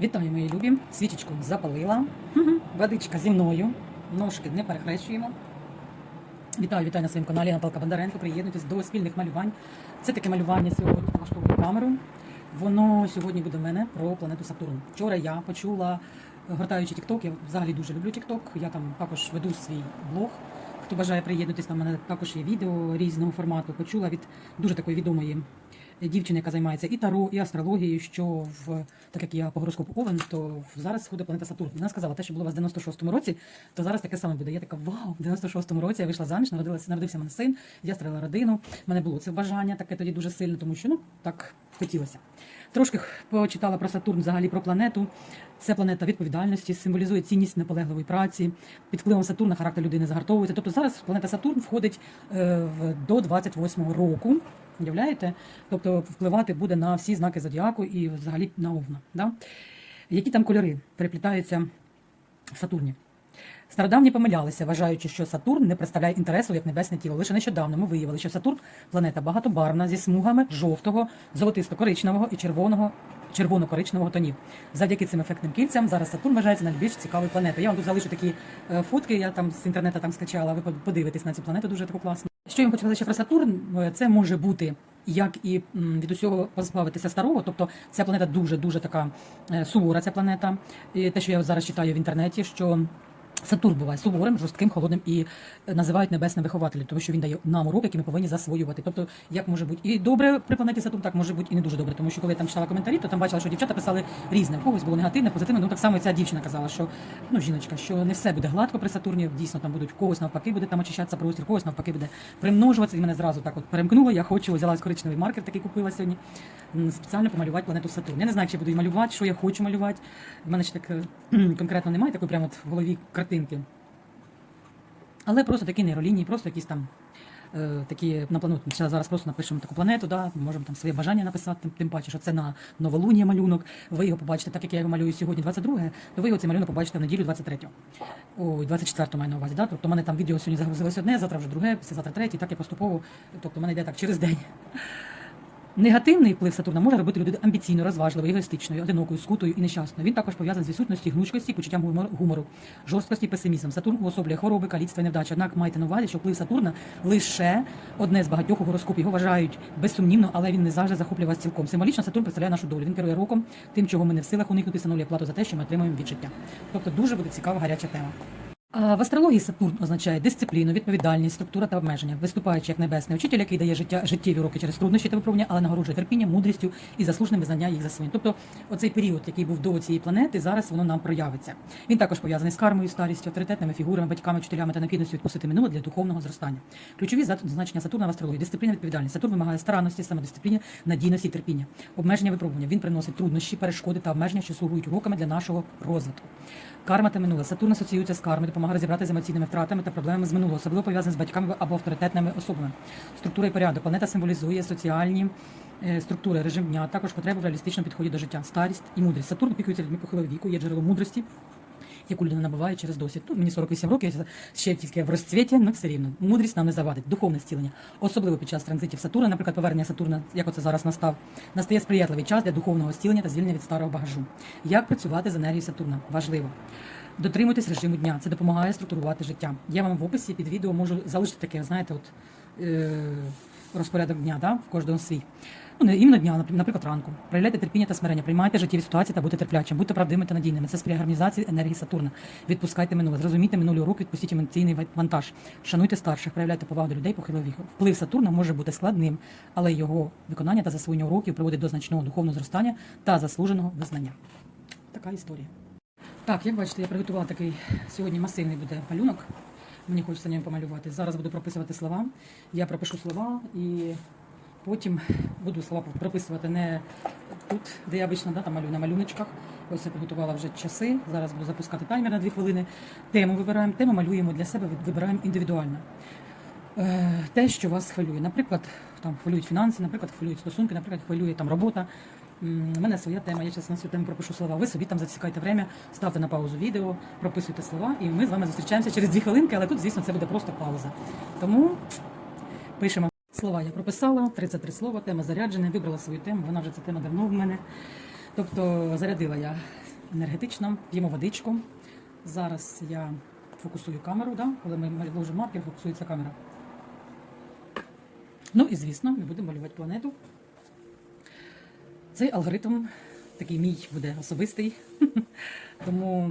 Вітаю, мої любі. Свічечку запалила. Водичка зі мною. Ножки не перехрещуємо. Вітаю, вітаю на своєму каналі Наталка Бондаренко. Приєднуйтесь до спільних малювань. Це таке малювання сьогодні влаштовую камеру. Воно сьогодні буде в мене про планету Сатурн. Вчора я почула, гортаючи TikTok, я взагалі дуже люблю TikTok. Я там також веду свій блог. Хто бажає приєднатись, там в мене також є відео різного формату. Почула від дуже такої відомої дівчини, яка займається і таро, і астрологією, що в так як я по гороскопу Овен, то зараз сходить планета Сатурн. Вона сказала, те, що було у вас в 96-му році, то зараз таке саме буде. Я така, вау, в 96-му році я вийшла заміж, народилася, народився мене син, я створила родину. Мене було це бажання таке тоді дуже сильно, тому що ну так хотілося. Трошки почитала про Сатурн, взагалі про планету. Це планета відповідальності, символізує цінність наполегливої праці. Під впливом Сатурна характер людини загартовується. Тобто зараз планета Сатурн входить е, в, до 28-го року. Уявляєте? Тобто впливати буде на всі знаки зодіаку і взагалі на овна. Да? Які там кольори переплітаються в Сатурні? Стародавні помилялися, вважаючи, що Сатурн не представляє інтересу як небесне тіло. Лише нещодавно ми виявили, що Сатурн планета багатобарвна зі смугами жовтого, золотисто-коричневого і червоного. Червоно-коричневого тонів. Завдяки цим ефектним кільцям зараз Сатурн вважається найбільш цікавою планетою. Я вам тут залишу такі е, фотки, я там з інтернету там скачала. Ви подивитесь на цю планету, дуже таку класну. Що я хочу сказати про Сатурн? Е, Це може бути як і від усього позбавитися старого, тобто ця планета дуже дуже така е, сувора. Ця планета. І те, що я зараз читаю в інтернеті, що Сатурн буває суворим, жорстким, холодним і е, називають небесним вихователем, тому що він дає нам урок, який ми повинні засвоювати. Тобто, як може бути і добре при планеті Сатурн, так може бути і не дуже добре. Тому що коли я там читала коментарі, то там бачила, що дівчата писали різне. В когось було негативне, позитивне. Ну так само і ця дівчина казала, що ну жіночка, що не все буде гладко при Сатурні. Дійсно, там будуть когось навпаки буде там очищатися простір, когось навпаки буде примножуватися. І мене зразу так от перемкнуло. Я хочу взяла коричневий маркер, такий купила сьогодні. Спеціально помалювати планету Сатурн. Я не знаю, чи буду малювати, що я хочу малювати. В мене ще так е, конкретно немає такої прямо от в голові картинки. Але просто такі нейролінії, просто якісь там е, такі на планету. Зараз зараз просто напишемо таку планету, да, можемо там своє бажання написати, тим, тим паче, що це на новолунія малюнок. Ви його побачите, так як я його малюю сьогодні 22-е, то ви його цей малюнок побачите в неділю 23. Ой, 24-го маю на увазі. Да? Тобто в мене там відео сьогодні загрузилось одне, завтра вже друге, післязавтра третє, і так я поступово. Тобто в мене йде так через день. Негативний вплив Сатурна може робити людину амбіційно, розважливою, егоїстичною, одинокою, скутою і нещасною. Він також пов'язаний з відсутністю гнучкості, почуттям гумору, жорсткості, песимізм. Сатурн уособлює хвороби, каліцтва і невдачі. Однак майте на увазі, що вплив Сатурна лише одне з багатьох у гороскопі. Його вважають безсумнівно, але він не завжди захоплює вас цілком. Символічно Сатурн представляє нашу долю. Він керує роком, тим, чого ми не в силах уникнути, встановлює плату за те, що ми отримуємо від життя. Тобто дуже буде цікава гаряча тема. В астрології Сатурн означає дисципліну, відповідальність, структура та обмеження, виступаючи як небесний учитель, який дає життя життєві уроки через труднощі та випробування, але нагороджує терпінням, мудрістю і заслуженим визнання їх за своїм. Тобто, оцей період, який був до цієї планети, зараз воно нам проявиться. Він також пов'язаний з кармою, старістю, авторитетними фігурами, батьками, вчителями та необхідністю відпустити минуле для духовного зростання. Ключові значення Сатурна в астрології дисципліна, відповідальність. Сатурн вимагає старанності, самодисципліни, надійності терпіння, обмеження випробування. Він приносить труднощі, перешкоди та обмеження, що слугують уроками для нашого розвитку. Карма та минуле. Сатурн асоціюється з кармою, допомагає розібратися з емоційними втратами та проблемами з минулого, особливо пов'язаний з батьками або авторитетними особами. Структура і порядок. Планета символізує соціальні е, структури, режим дня, а також потреби в реалістичному підході до життя, старість і мудрість. Сатурн опікується людьми похилого віку, є джерелом мудрості. Яку людина набуває через досвід. Ну, мені 48 років, я ще тільки в розцвіті, але все рівно. Мудрість нам не завадить. Духовне зцілення. Особливо під час транзитів Сатурна, наприклад, повернення Сатурна, як оце зараз настав, настає сприятливий час для духовного зцілення та звільнення від старого багажу. Як працювати з енергією Сатурна? Важливо. Дотримуйтесь режиму дня. Це допомагає структурувати життя. Я вам в описі під відео можу залишити таке, знаєте, от е, розпорядок дня, да? в кожного свій. Ну, не іменно дня, наприклад, ранку. Проявляйте терпіння та смирення, приймайте життєві ситуації та будьте терплячим, будьте правдивими та надійними. Це сприяє гармонізації енергії Сатурна. Відпускайте минуле, зрозумійте минулий урок, відпустіть емоційний вантаж. Шануйте старших, проявляйте повагу до людей похилого віку. Вплив Сатурна може бути складним, але його виконання та засвоєння уроків приводить до значного духовного зростання та заслуженого визнання. Така історія. Так, як бачите, я приготувала такий сьогодні масивний буде малюнок. Мені хочеться ним помалювати. Зараз буду прописувати слова. Я пропишу слова і потім буду слова прописувати не тут, де я обично да, там малюю на малюночках. Ось я приготувала вже часи. Зараз буду запускати таймер на 2 хвилини. Тему вибираємо. Тему малюємо для себе, вибираємо індивідуально. Е, Те, що вас хвилює. Наприклад, там хвилюють фінанси, наприклад, хвилюють стосунки, наприклад, хвилює там робота. У мене своя тема, я зараз на цю тему пропишу слова. Ви собі там засікайте время, ставте на паузу відео, прописуйте слова, і ми з вами зустрічаємося через дві хвилинки, але тут, звісно, це буде просто пауза. Тому пишемо слова. Я прописала 33 слова, тема заряджена, вибрала свою тему. Вона вже ця тема давно в мене. Тобто зарядила я енергетично, п'ємо водичку. Зараз я фокусую камеру, да? коли ми ложимо маркер, фокусується камера. Ну і звісно, ми будемо малювати планету. Цей алгоритм такий мій буде особистий. Тому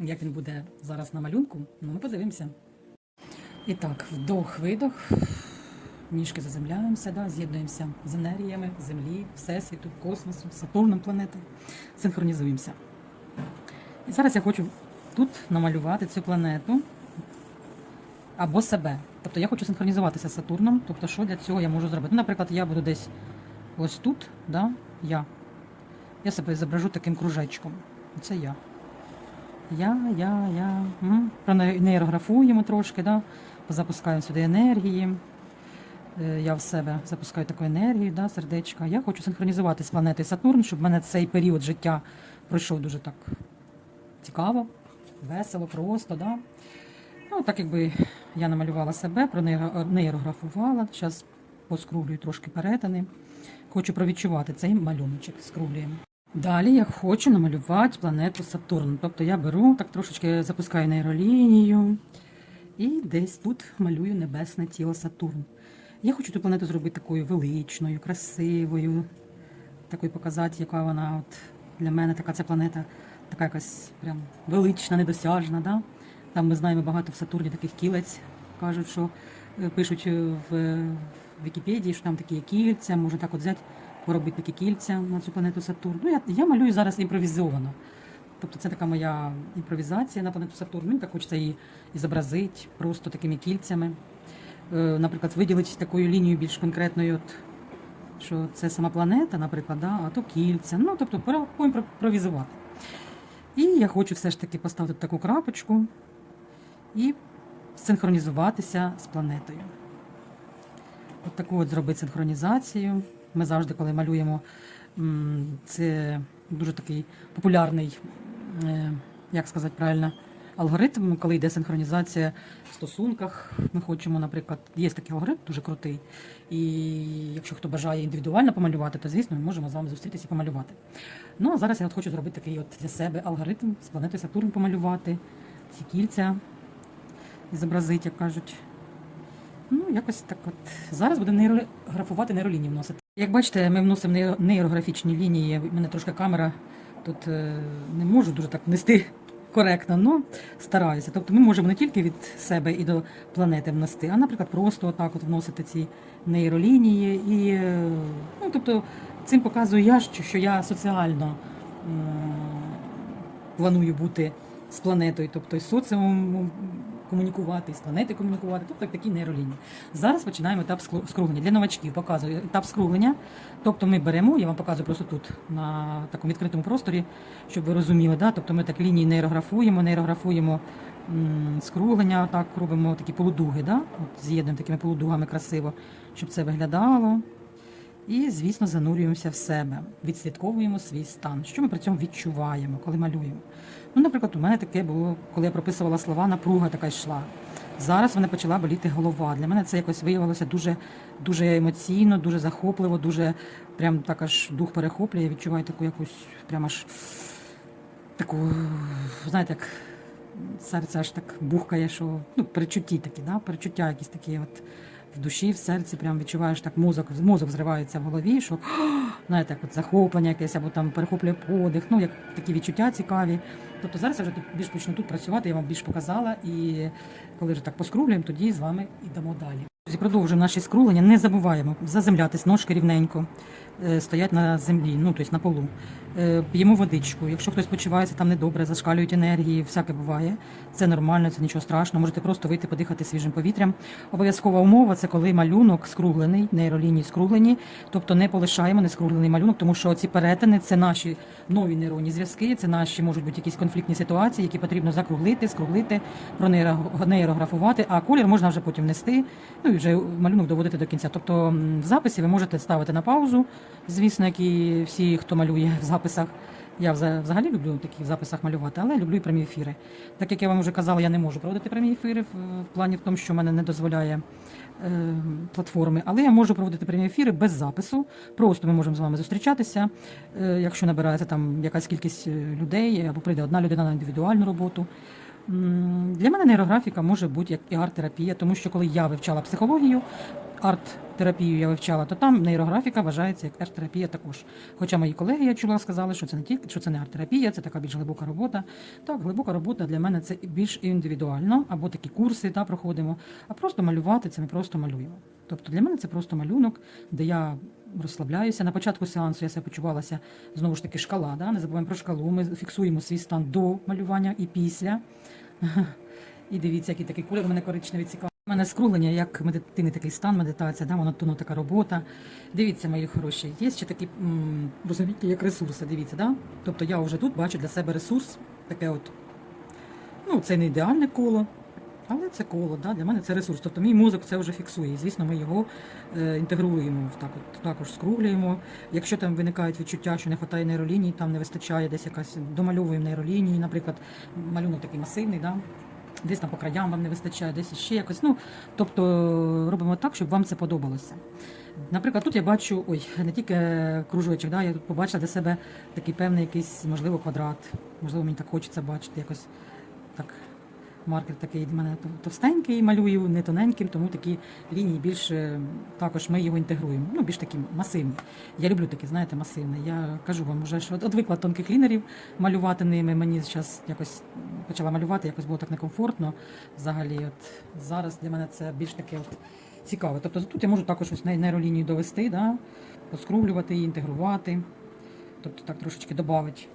як він буде зараз на малюнку, ну ми подивимося. І так, вдох, видох. Ніжки заземляємося, да, з'єднуємося з енергіями Землі, Всесвіту, космосу, Сатурном планети. Синхронізуємося. І зараз я хочу тут намалювати цю планету або себе. Тобто я хочу синхронізуватися з Сатурном. Тобто, що для цього я можу зробити? Ну, наприклад, я буду десь ось тут, да, я. Я себе зображу таким кружечком. Це я. Я, я, я. М. Пронейрографуємо трошки, да? запускаємо сюди енергії. Е, Я в себе запускаю таку енергію, да, сердечка. Я хочу синхронізувати з планетою Сатурн, щоб в мене цей період життя пройшов дуже так цікаво, весело, просто. Да? Ну, так якби я намалювала себе, пронейрографувала. Зараз поскруглюю трошки перетини. Хочу провідчувати цей малюночок, скруглюємо. Далі я хочу намалювати планету Сатурн. Тобто я беру, так трошечки запускаю нейролінію і десь тут малюю небесне тіло Сатурн. Я хочу ту планету зробити такою величною, красивою, такою показати, яка вона от для мене така ця планета, така якась прям велична, недосяжна. Да? Там ми знаємо багато в Сатурні таких кілець. Кажуть, що е, пишуть е, в Вікіпедії, що там такі кільця, можна так от взяти, поробити такі кільця на цю планету Сатурн. Ну, я, я малюю зараз імпровізовано. Тобто це така моя імпровізація на планету Сатурн. Мені так хочеться її і зобразити просто такими кільцями. Е, Наприклад, виділити такою лінією більш конкретною, от, що це сама планета, наприклад, да, а то кільця. Ну, тобто поімпровізувати. І я хочу все ж таки поставити таку крапочку і синхронізуватися з планетою. От таку от зробити синхронізацію. Ми завжди, коли малюємо, це дуже такий популярний, е, як сказати правильно, алгоритм, коли йде синхронізація в стосунках. Ми хочемо, наприклад, є такий алгоритм дуже крутий. І якщо хто бажає індивідуально помалювати, то звісно ми можемо з вами зустрітися і помалювати. Ну а зараз я от хочу зробити такий от для себе алгоритм з планети Сатурн помалювати, ці кільця зобразити, як кажуть. Ну, якось так от. Зараз будемо нейрографувати нейролінії вносити. Як бачите, ми вносимо нейрографічні лінії. У мене трошки камера тут е, не можу дуже так внести коректно, але стараюся. Тобто ми можемо не тільки від себе і до планети внести, а, наприклад, просто отак от вносити ці нейролінії. І, е, ну, тобто, цим показую я, що я соціально планую бути з планетою, тобто з соціумом комунікувати, планети комунікувати, тобто такі нейролінії. Зараз починаємо етап скруглення. Для новачків показую етап скруглення. Тобто ми беремо, я вам показую просто тут на такому відкритому просторі, щоб ви розуміли. Да? Тобто ми так лінії нейрографуємо, нейрографуємо скруглення, так робимо такі полудуги, да? От з'єднуємо такими полудугами красиво, щоб це виглядало. І, звісно, занурюємося в себе, відслідковуємо свій стан. Що ми при цьому відчуваємо, коли малюємо? Ну, наприклад, у мене таке було, коли я прописувала слова, напруга така йшла. Зараз мене почала боліти голова. Для мене це якось виявилося дуже, дуже емоційно, дуже захопливо, дуже прям так аж дух перехоплює. Я відчуваю таку якусь прям аж таку, знаєте, як серце аж так бухкає, що ну, перечутті такі, да? перечуття якісь такі от в душі, в серці, прям відчуваєш так, мозок, мозок зривається в голові, що знаєте, от захоплення якесь, або там перехоплює подих, ну як такі відчуття цікаві. Тобто зараз я вже тут більш почну тут працювати, я вам більш показала, і коли вже так поскрублюємо, тоді з вами йдемо далі. Друзі, Продовжуємо наші скрулення. Не забуваємо заземлятись, ножки рівненько, е, стоять на землі, ну тобто на полу. Е, П'ємо водичку. Якщо хтось почувається там недобре, зашкалюють енергії, всяке буває. Це нормально, це нічого страшного. Можете просто вийти подихати свіжим повітрям. Обов'язкова умова це коли малюнок скруглений, нейролінії скруглені, тобто не полишаємо нескруглений малюнок, тому що ці перетини це наші нові нейронні зв'язки, це наші можуть бути якісь конфліктні ситуації, які потрібно закруглити, скруглити, пронейрографувати, а колір можна вже потім нести, ну і вже малюнок доводити до кінця. Тобто в записі ви можете ставити на паузу, звісно, як і всі, хто малює в записах. Я вза- взагалі люблю в таких записах малювати, але люблю і прямі ефіри. Так як я вам вже казала, я не можу проводити прямі ефіри в, в плані в тому, що мене не дозволяє е, платформи, але я можу проводити прямі ефіри без запису. Просто ми можемо з вами зустрічатися, е, якщо набирається там якась кількість е, людей, або прийде одна людина на індивідуальну роботу. Для мене нейрографіка може бути як і арт-терапія, тому що коли я вивчала психологію, арт-терапію я вивчала, то там нейрографіка вважається як арт-терапія також. Хоча мої колеги, я чула, сказали, що це не тільки що це не арт-терапія, це така більш глибока робота. Так, глибока робота для мене це більш індивідуально, або такі курси та, проходимо, а просто малювати це ми просто малюємо. Тобто для мене це просто малюнок, де я розслабляюся. На початку сеансу я себе почувалася знову ж таки шкала. Да? Не забуваємо про шкалу. Ми фіксуємо свій стан до малювання і після. І дивіться, який такий у мене коричневий цікавий. У мене скруглення, як медитативний такий стан, медитація, да, монотонна така робота. Дивіться, мої хороші, є ще такі розумієте, як ресурси. Дивіться, да? Тобто я вже тут бачу для себе ресурс, таке от. Ну, це не ідеальне коло, але це коло, да? для мене це ресурс. Тобто мій мозок це вже фіксує. І, звісно, ми його е, інтегруємо, так от, також скруглюємо. Якщо там виникають відчуття, що не вистачає нейроліній, там не вистачає десь якась домальовуємо нейролінії, наприклад, малюнок такий масивний, да? Десь там по краям вам не вистачає, десь ще якось. Ну, тобто робимо так, щоб вам це подобалося. Наприклад, тут я бачу, ой, не тільки кружочок, да, я тут побачила для себе такий певний якийсь, можливо, квадрат. Можливо, мені так хочеться бачити якось так. Маркер такий в мене товстенький малюю, не тоненьким, тому такі лінії більше також ми його інтегруємо. Ну, більш такі масивні. Я люблю такі, знаєте, масивні. Я кажу вам, вже що от тонких лінерів малювати ними. Мені зараз якось почала малювати, якось було так некомфортно. Взагалі, от зараз для мене це більш таке от цікаве. Тобто тут я можу також ось ней- нейролінію довести, да, поскрублювати її, інтегрувати, тобто так трошечки додати.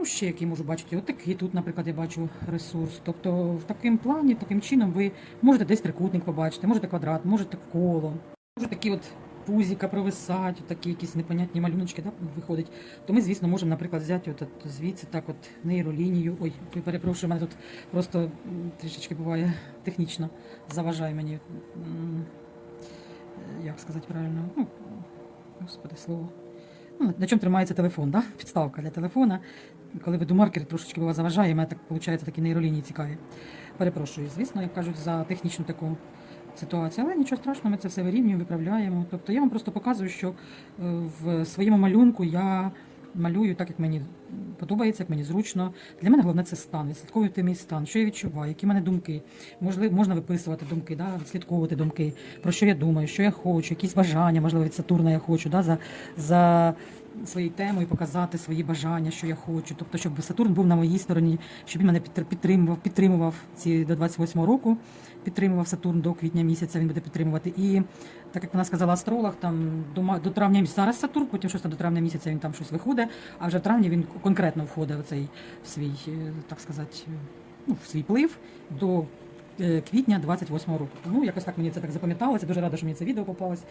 Ну, ще який можу бачити, отакий тут, наприклад, я бачу ресурс. Тобто, в таким плані, таким чином ви можете десь трикутник побачити, можете квадрат, можете коло, може такі от пузіка провисати, такі якісь непонятні малюночки да, виходять. То ми, звісно, можемо, наприклад, взяти от, от звідси так от нейролінію. Ой, перепрошую, мене тут просто трішечки буває технічно заважає мені. Як сказати правильно? Ну, господи, слово. Ну, на чому тримається телефон, да? підставка для телефона. Коли веду маркер, трошечки вас заважає, мене так виходить такі нейролінії цікаві. Перепрошую, звісно, як кажуть, за технічну таку ситуацію, але нічого страшного, ми це все вирівнюємо, виправляємо. Тобто я вам просто показую, що е, в своєму малюнку я малюю так, як мені подобається, як мені зручно. Для мене головне це стан. Відслідковувати мій стан, що я відчуваю, які в мене думки. Можливо, можна виписувати думки, да? відслідковувати думки, про що я думаю, що я хочу, якісь бажання, можливо, від Сатурна я хочу, да? за, за своєю темою показати свої бажання, що я хочу. Тобто, щоб Сатурн був на моїй стороні, щоб він мене підтримував, підтримував ці до 28-го року. Підтримував Сатурн до квітня місяця, він буде підтримувати. І так як вона сказала астролог, там до, травня місяця зараз Сатурн, потім щось там до травня місяця він там щось виходить, а вже в травні він конкретно входить в цей в свій, е, так сказати, е, ну, в свій плив до е, квітня 28-го року. Тому якось так мені це так запам'яталося. Дуже рада, що мені це відео попалось.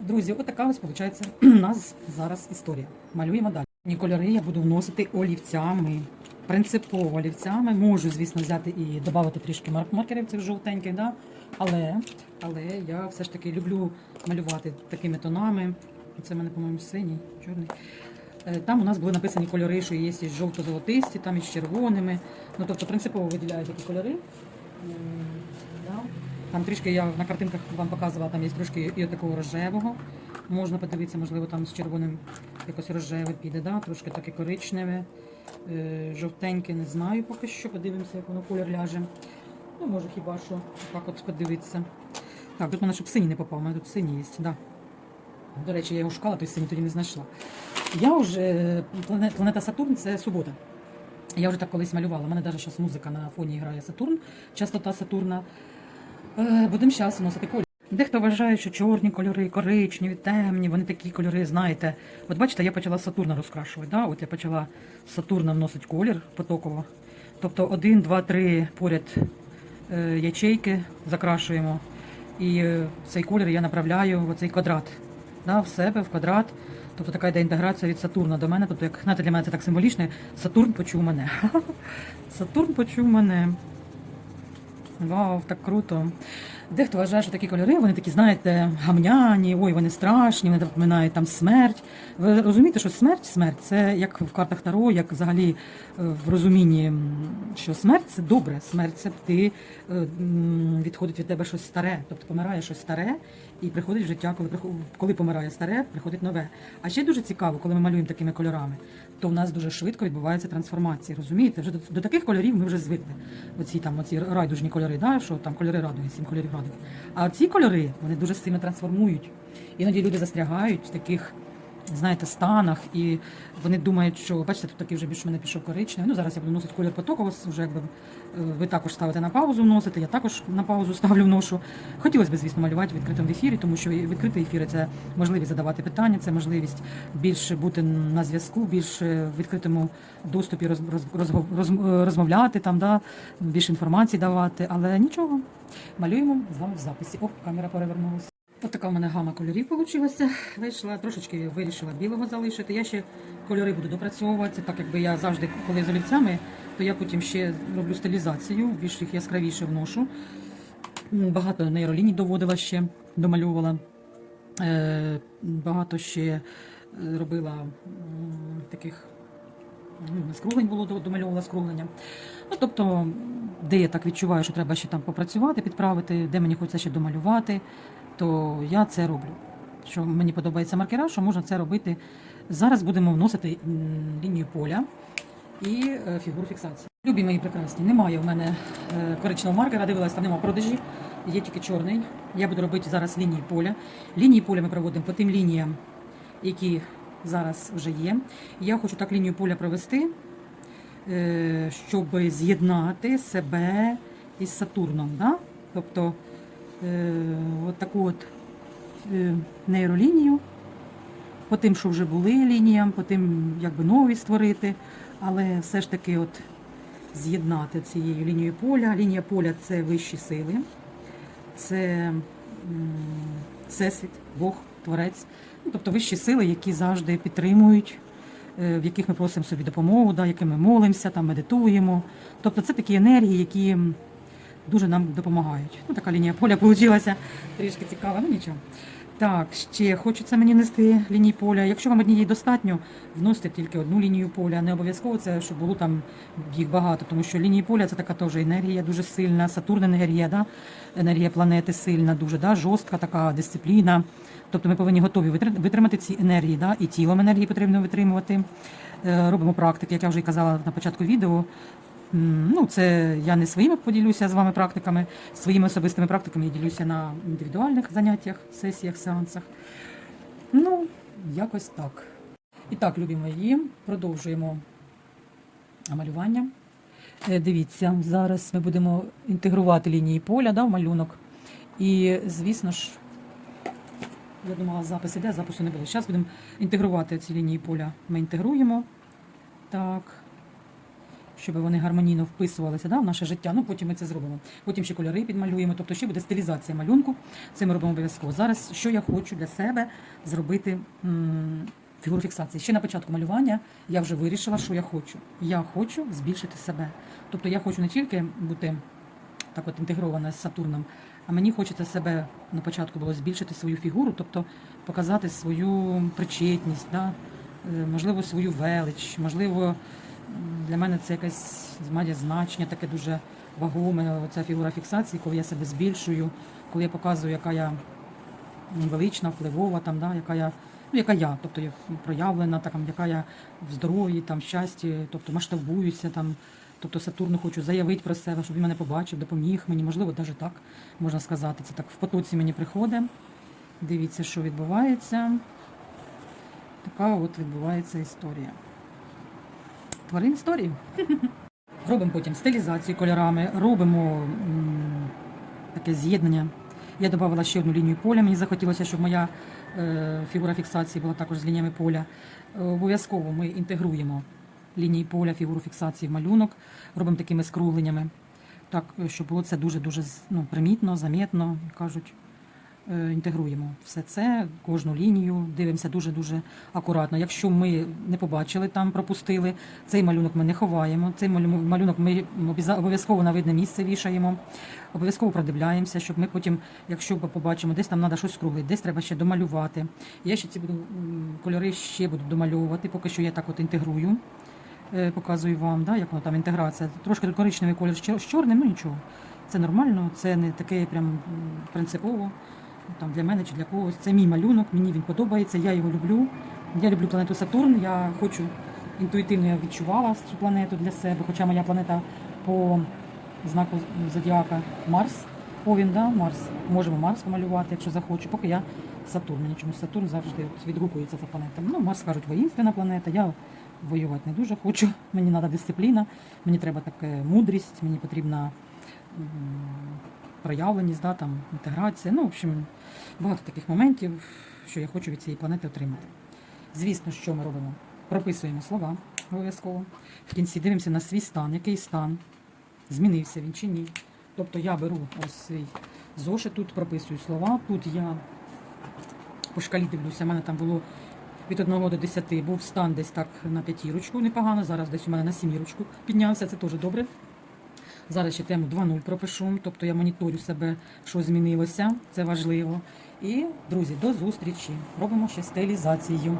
Друзі, от така ось виходить у нас зараз історія. Малюємо далі. Ні кольори я буду вносити олівцями. Принципово олівцями. Можу, звісно, взяти і додати трішки мар- маркерів цих жовтеньких, да? але, але я все ж таки люблю малювати такими тонами. Це в мене, по-моєму, синій, чорний. Е, Там у нас були написані кольори, що є жовто-золотисті, там із червоними. Ну, тобто принципово виділяю такі кольори. Там трішки я на картинках вам показувала, там є трошки і такого рожевого. Можна подивитися, можливо, там з червоним якось рожеве піде, да? трошки таке коричневе, жовтеньке, не знаю поки що. Подивимося, як воно колір ляже. Ну, може хіба що так от подивитися. Так, тут мене щоб синій не попав, у мене тут синій є, да. До речі, я його шукала, той синій тоді не знайшла. Я вже планета, планета Сатурн це субота. Я вже так колись малювала. У мене навіть зараз музика на фоні грає Сатурн, частота Сатурна. Е, Будемо зараз вносити колір. Дехто вважає, що чорні кольори, коричневі, темні, вони такі кольори, знаєте. От бачите, я почала Сатурна розкрашувати. Да? От я почала з Сатурна вносити колір потоково. Тобто один, два, три поряд е, ячейки закрашуємо. І е, цей колір я направляю в цей квадрат. Да, в себе, в квадрат. Тобто така йде інтеграція від Сатурна до мене. Тобто, як знаєте, для мене це так символічно. Сатурн почув мене. Сатурн почув мене. Вау, так круто. Дехто вважає, що такі кольори, вони такі, знаєте, гамняні, ой, вони страшні, вони напоминають там смерть. Ви розумієте, що смерть, смерть це як в картах Таро, як взагалі е, в розумінні, що смерть це добре. Смерть це ти е, відходить від тебе щось старе, тобто помирає щось старе і приходить в життя, коли коли помирає старе, приходить нове. А ще дуже цікаво, коли ми малюємо такими кольорами, то в нас дуже швидко відбувається трансформація. Розумієте? Вже до, до таких кольорів ми вже звикли. Оці там оці райдужні кольори, да? що там кольори радуги, сім кольорів радуги. А ці кольори вони дуже сильно трансформують. Іноді люди застрягають в таких. Знаєте, станах, і вони думають, що бачите, тут такий вже більш мене пішов коричневий. Ну зараз я буду носити колір потоку. ось Вже якби е, ви також ставите на паузу носите. Я також на паузу ставлю ношу. Хотілося б, звісно, малювати в відкритому ефірі, тому що відкритий ефір це можливість задавати питання, це можливість більше бути на зв'язку, більше в відкритому доступі роз, роз, розгов- роз- е, розмовляти там, да, більше інформації давати. Але нічого, малюємо з вами в записі. О, камера перевернулася. Ось така в мене гама кольорів вийшла. Вийшла, трошечки вирішила білого залишити. Я ще кольори буду допрацьовувати, так якби я завжди, коли з олівцями, то я потім ще роблю стилізацію, більш їх яскравіше вношу. Багато нейроліній доводила ще, домальовувала. Е, Багато ще е, робила таких ну, скруглень було домальовувала скруглення. Ну, тобто, де я так відчуваю, що треба ще там попрацювати, підправити, де мені хочеться ще домалювати, то я це роблю. Що мені подобається маркера, що можна це робити. Зараз будемо вносити лінію поля і е, фігуру фіксації. Любі мої прекрасні, немає в мене е, коричневого маркера, дивилась, там немає продажі, є тільки чорний. Я буду робити зараз лінії поля. Лінії поля ми проводимо по тим лініям, які зараз вже є. Я хочу так лінію поля провести, е, щоб з'єднати себе із Сатурном. Да? Тобто от таку от е, нейролінію, по тим, що вже були лініям, по тим, якби нові створити, але все ж таки от з'єднати цією лінією поля. Лінія поля це вищі сили, це всесвіт, Бог, Творець. Ну, тобто вищі сили, які завжди підтримують, е, в яких ми просимо собі допомогу, да, якими молимося, там медитуємо. Тобто це такі енергії, які дуже нам допомагають. Ну, така лінія поля вийшла трішки цікава, ну нічого. Так, ще хочеться мені нести лінії поля. Якщо вам однієї достатньо, вносите тільки одну лінію поля. Не обов'язково це, щоб було там їх багато, тому що лінії поля це така теж енергія дуже сильна, Сатурн енергія, да? енергія планети сильна, дуже да? жорстка така дисципліна. Тобто ми повинні готові витримати ці енергії, да? і тілом енергії потрібно витримувати. Е, Робимо практики, як я вже казала на початку відео. Ну, це я не своїми поділюся з вами практиками, своїми особистими практиками я ділюся на індивідуальних заняттях, сесіях, сеансах. Ну, якось так. І так, любі мої, продовжуємо малювання. Е, Дивіться, зараз ми будемо інтегрувати лінії поля да, в малюнок. І, звісно ж, я думала, запис іде, запису не було. Зараз будемо інтегрувати ці лінії поля. Ми інтегруємо. Так щоб вони гармонійно вписувалися да, в наше життя. Ну потім ми це зробимо. Потім ще кольори підмалюємо. Тобто ще буде стилізація малюнку. Це ми робимо обов'язково. Зараз що я хочу для себе зробити фігуру фіксації. Ще на початку малювання я вже вирішила, що я хочу. Я хочу збільшити себе. Тобто я хочу не тільки бути так от інтегрована з Сатурном, а мені хочеться себе на початку було збільшити свою фігуру, тобто показати свою причетність, да? е, можливо, свою велич, можливо, для мене це якесь має значення, таке дуже вагоме. Оця фігура фіксації, коли я себе збільшую, коли я показую, яка я велична, впливова, там, да? яка я. Ну, яка я, тобто я проявлена, там, яка я в здоров'ї, там, щасті, тобто масштабуюся, там, тобто Сатурну хочу заявити про себе, щоб він мене побачив, допоміг мені, можливо, навіть так можна сказати. Це так в потоці мені приходить. Дивіться, що відбувається. Така от відбувається історія. Творимо історію. Робимо потім стилізацію кольорами, робимо таке з'єднання. Я додала ще одну лінію поля. Мені захотілося, щоб моя е, фігура фіксації була також з лініями поля. Обов'язково ми інтегруємо лінії поля, фігуру фіксації в малюнок, робимо такими скругленнями, так, е, щоб було це дуже-дуже ну, примітно, замітно, кажуть. Е, інтегруємо все це, кожну лінію, дивимося дуже-дуже акуратно. Якщо ми не побачили там, пропустили, цей малюнок ми не ховаємо, цей малю- малюнок ми обов'язково на видне місце вішаємо, обов'язково продивляємося, щоб ми потім, якщо побачимо, десь там треба щось скруглити, десь треба ще домалювати. Я ще ці буду кольори ще буду домальовувати, поки що я так от інтегрую. Е, Показую вам, да, як воно там інтеграція. Трошки тут коричневий колір з чор- чорним, ну нічого. Це нормально, це не таке прям принципово там, для мене чи для когось. Це мій малюнок, мені він подобається, я його люблю. Я люблю планету Сатурн, я хочу інтуїтивно я відчувала цю планету для себе, хоча моя планета по знаку Зодіака Марс. Овін, да, Марс. Можемо Марс помалювати, якщо захочу. Поки я Сатурн. Мені чомусь Сатурн завжди відгукується за планетами. Ну, Марс кажуть, воїнственна планета. Я воювати не дуже хочу. Мені треба дисципліна, мені треба така мудрість, мені потрібна проявленість, да, там, інтеграція. Ну, в общем, багато таких моментів, що я хочу від цієї планети отримати. Звісно, що ми робимо? Прописуємо слова обов'язково. В кінці дивимося на свій стан, який стан, змінився він чи ні. Тобто я беру ось свій зошит, тут прописую слова, тут я по шкалі дивлюся, у мене там було від 1 до 10, був стан десь так на п'ятірочку, непогано, зараз десь у мене на сімірочку піднявся, це теж добре. Зараз ще тему 2.0 пропишу, тобто я моніторю себе, що змінилося, це важливо. І, друзі, до зустрічі. Робимо ще стилізацію.